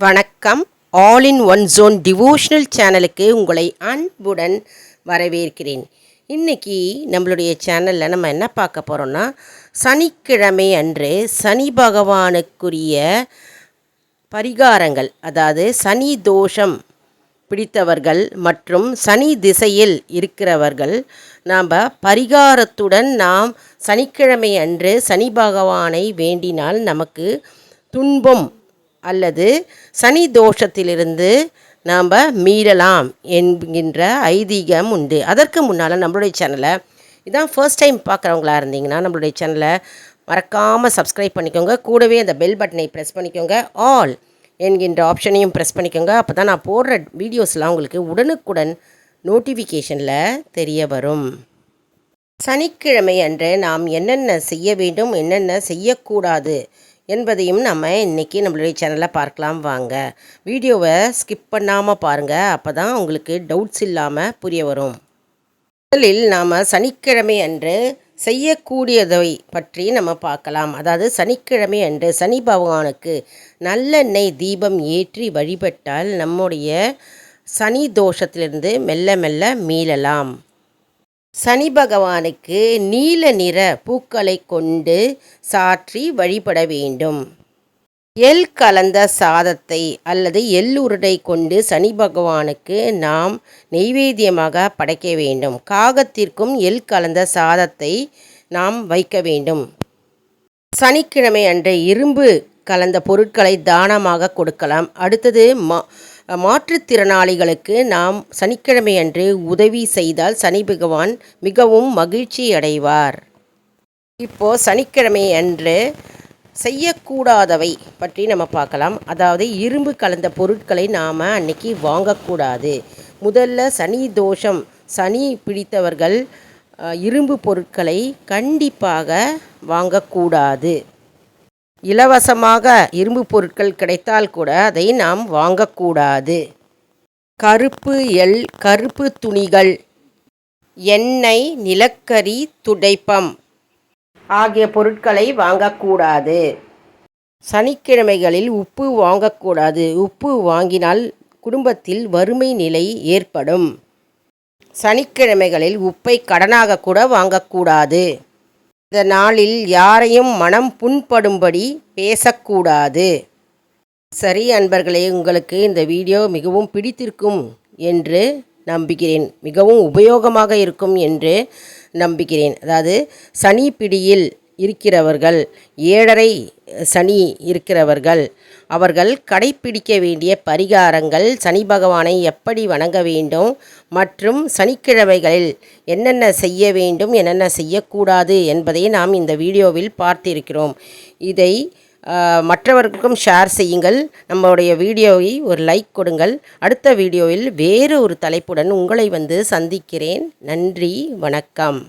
வணக்கம். All in one zone devotional சேனலுக்கு உங்களை அன்புடன் வரவேற்கிறேன். இன்னைக்கு நம்மளுடைய சேனலில் நம்ம என்ன பார்க்க போகிறோன்னா சனிக்கிழமை அன்று சனி பகவானுக்குரிய பரிகாரங்கள் அதாவது சனி தோஷம் பிடித்தவர்கள் மற்றும் சனி திசையில் இருக்கிறவர்கள் நாம் பரிகாரத்துடன் நாம் சனிக்கிழமை அன்று சனி பகவானை வேண்டினால் நமக்கு துன்பம் அல்லது சனி தோஷத்திலிருந்து நாம் மீளலாம் என்கின்ற ஐதீகம் உண்டு. அதற்கு முன்னால் நம்மளுடைய சேனலை இதான் ஃபர்ஸ்ட் டைம் பார்க்குறவங்களா இருந்தீங்கன்னா நம்மளுடைய சேனலை மறக்காமல் சப்ஸ்கிரைப் பண்ணிக்கோங்க. கூடவே அந்த பெல் பட்டனை ப்ரெஸ் பண்ணிக்கோங்க. ஆல் என்கின்ற ஆப்ஷனையும் ப்ரெஸ் பண்ணிக்கோங்க. அப்போ தான் நான் போடுற வீடியோஸ்லாம் உங்களுக்கு உடனுக்குடன் நோட்டிஃபிகேஷனில் தெரிய வரும். சனிக்கிழமை அன்று நாம் என்னென்ன செய்ய வேண்டும் என்னென்ன செய்யக்கூடாது என்பதையும் நம்ம இன்றைக்கி நம்மளுடைய சேனலில் பார்க்கலாம் வாங்க. வீடியோவை ஸ்கிப் பண்ணாமல் பாருங்கள் அப்போ தான் உங்களுக்கு டவுட்ஸ் இல்லாமல் புரிய வரும். முதலில் நாம் சனிக்கிழமை அன்று செய்யக்கூடியதை பற்றி நம்ம பார்க்கலாம். அதாவது சனிக்கிழமை அன்று சனி பகவானுக்கு நல்லெண்ணெய் தீபம் ஏற்றி வழிபட்டால் நம்முடைய சனி தோஷத்திலிருந்து மெல்ல மெல்ல மீளலாம். சனி பகவானுக்கு நீல நிற பூக்களை கொண்டு சாற்றி வழிபட வேண்டும். எள் கலந்த சாதத்தை அல்லது எள் உருடை கொண்டு சனி பகவானுக்கு நாம் நெய்வேத்தியமாக படைக்க வேண்டும். காகத்திற்கும் எள் கலந்த சாதத்தை நாம் வைக்க வேண்டும். சனிக்கிழமை அன்று இரும்பு கலந்த பொருட்களை தானமாக கொடுக்கலாம். அடுத்தது மா மாற்றுத்திறனாளிகளுக்கு நாம் சனிக்கிழமை அன்று உதவி செய்தால் சனி பகவான் மிகவும் மகிழ்ச்சி அடைவார். இப்போ சனிக்கிழமை அன்று செய்யக்கூடாதவை பற்றி நம்ம பார்க்கலாம். அதாவது இரும்பு கலந்த பொருட்களை நாம் அன்னைக்கு வாங்கக்கூடாது. முதல்ல சனி தோஷம் சனி பிடித்தவர்கள் இரும்பு பொருட்களை கண்டிப்பாக வாங்கக்கூடாது. இலவசமாக இரும்பு பொருட்கள் கிடைத்தால் கூட அதை நாம் வாங்கக்கூடாது. கருப்பு எல் கருப்பு துணிகள் எண்ணெய் நிலக்கரி துடைப்பம் ஆகிய பொருட்களை வாங்கக்கூடாது. சனிக்கிழமைகளில் உப்பு வாங்கக்கூடாது. உப்பு வாங்கினால் குடும்பத்தில் வறுமை நிலை ஏற்படும். சனிக்கிழமைகளில் உப்பை கடனாக கூட வாங்கக்கூடாது. இந்த நாளில் யாரையும் மனம் புண்படும்படி பேசக்கூடாது. சரி அன்பர்களே உங்களுக்கு இந்த வீடியோ மிகவும் பிடித்திருக்கும் என்று நம்புகிறேன். மிகவும் உபயோகமாக இருக்கும் என்று நம்புகிறேன். அதாவது சனி பிடியில் இருக்கிறவர்கள் ஏழரை சனி இருக்கிறவர்கள் அவர்கள் கடைப்பிடிக்க வேண்டிய பரிகாரங்கள் சனி பகவானை எப்படி வணங்க வேண்டும் மற்றும் சனிக்கிழமைகளில் என்னென்ன செய்ய வேண்டும் என்னென்ன செய்யக்கூடாது என்பதை நாம் இந்த வீடியோவில் பார்த்திருக்கிறோம். இதை மற்றவர்களுக்கும் ஷேர் செய்யுங்கள். நம்மளுடைய வீடியோவை ஒரு லைக் கொடுங்கள். அடுத்த வீடியோவில் வேறு ஒரு தலைப்புடன் உங்களை வந்து சந்திக்கிறேன். நன்றி வணக்கம்.